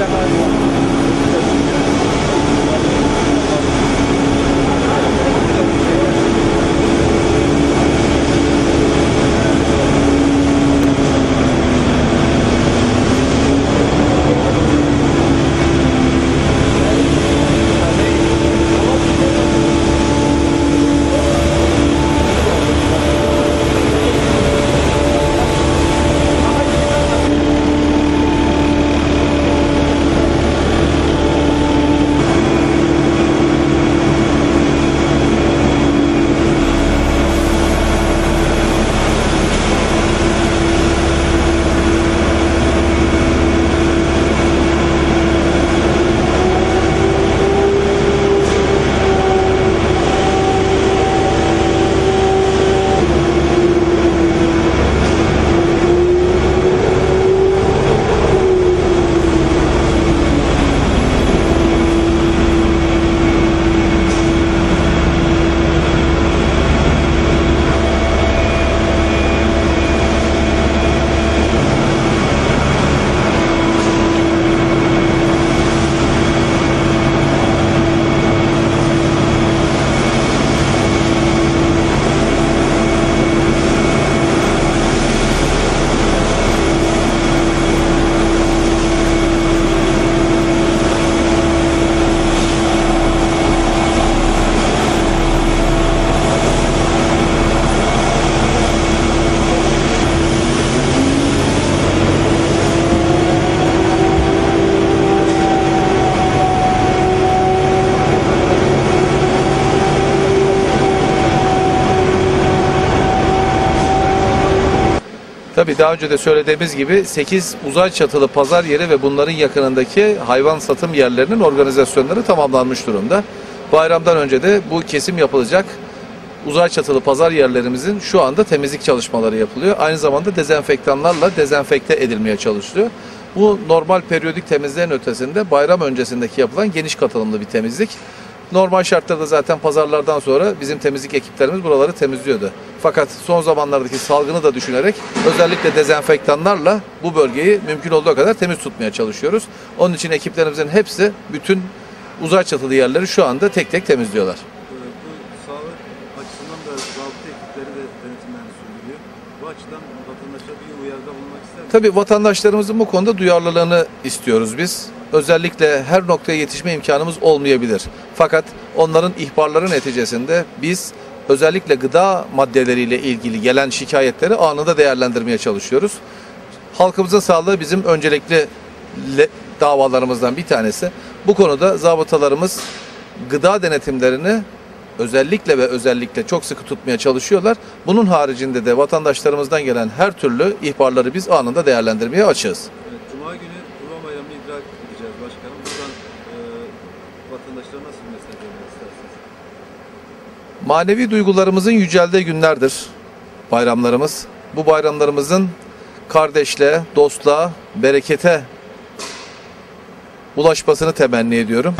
Gracias. Tabii daha önce de söylediğimiz gibi 8 uzay çatılı pazar yeri ve bunların yakınındaki hayvan satım yerlerinin organizasyonları tamamlanmış durumda. Bayramdan önce de bu kesim yapılacak uzay çatılı pazar yerlerimizin şu anda temizlik çalışmaları yapılıyor. Aynı zamanda dezenfektanlarla dezenfekte edilmeye çalışılıyor. Bu normal periyodik temizliğin ötesinde bayram öncesindeki yapılan geniş katılımlı bir temizlik. Normal şartlarda zaten pazarlardan sonra bizim temizlik ekiplerimiz buraları temizliyordu. Fakat son zamanlardaki salgını da düşünerek özellikle dezenfektanlarla bu bölgeyi mümkün olduğu kadar temiz tutmaya çalışıyoruz. Onun için ekiplerimizin hepsi bütün uzay çatılı yerleri şu anda tek tek temizliyorlar. Ee, Bu sağlık açısından da zabıta ekipleri de denetimlerini sürdürüyor. Bu açıdan vatandaşa bir uyarıda bulunmak ister? Tabii vatandaşlarımızın bu konuda duyarlılığını istiyoruz biz. Özellikle her noktaya yetişme imkanımız olmayabilir. Fakat onların ihbarları neticesinde biz özellikle gıda maddeleriyle ilgili gelen şikayetleri anında değerlendirmeye çalışıyoruz. Halkımızın sağlığı bizim öncelikli davalarımızdan bir tanesi. Bu konuda zabıtalarımız gıda denetimlerini özellikle ve özellikle çok sıkı tutmaya çalışıyorlar. Bunun haricinde de vatandaşlarımızdan gelen her türlü ihbarları biz anında değerlendirmeye açığız. Başkanım. Buradan e, vatandaşlara nasıl bir mesaj vermek istersiniz? Manevi duygularımızın yüceldiği günlerdir bayramlarımız. Bu bayramlarımızın kardeşliğe, dostluğa, berekete ulaşmasını temenni ediyorum.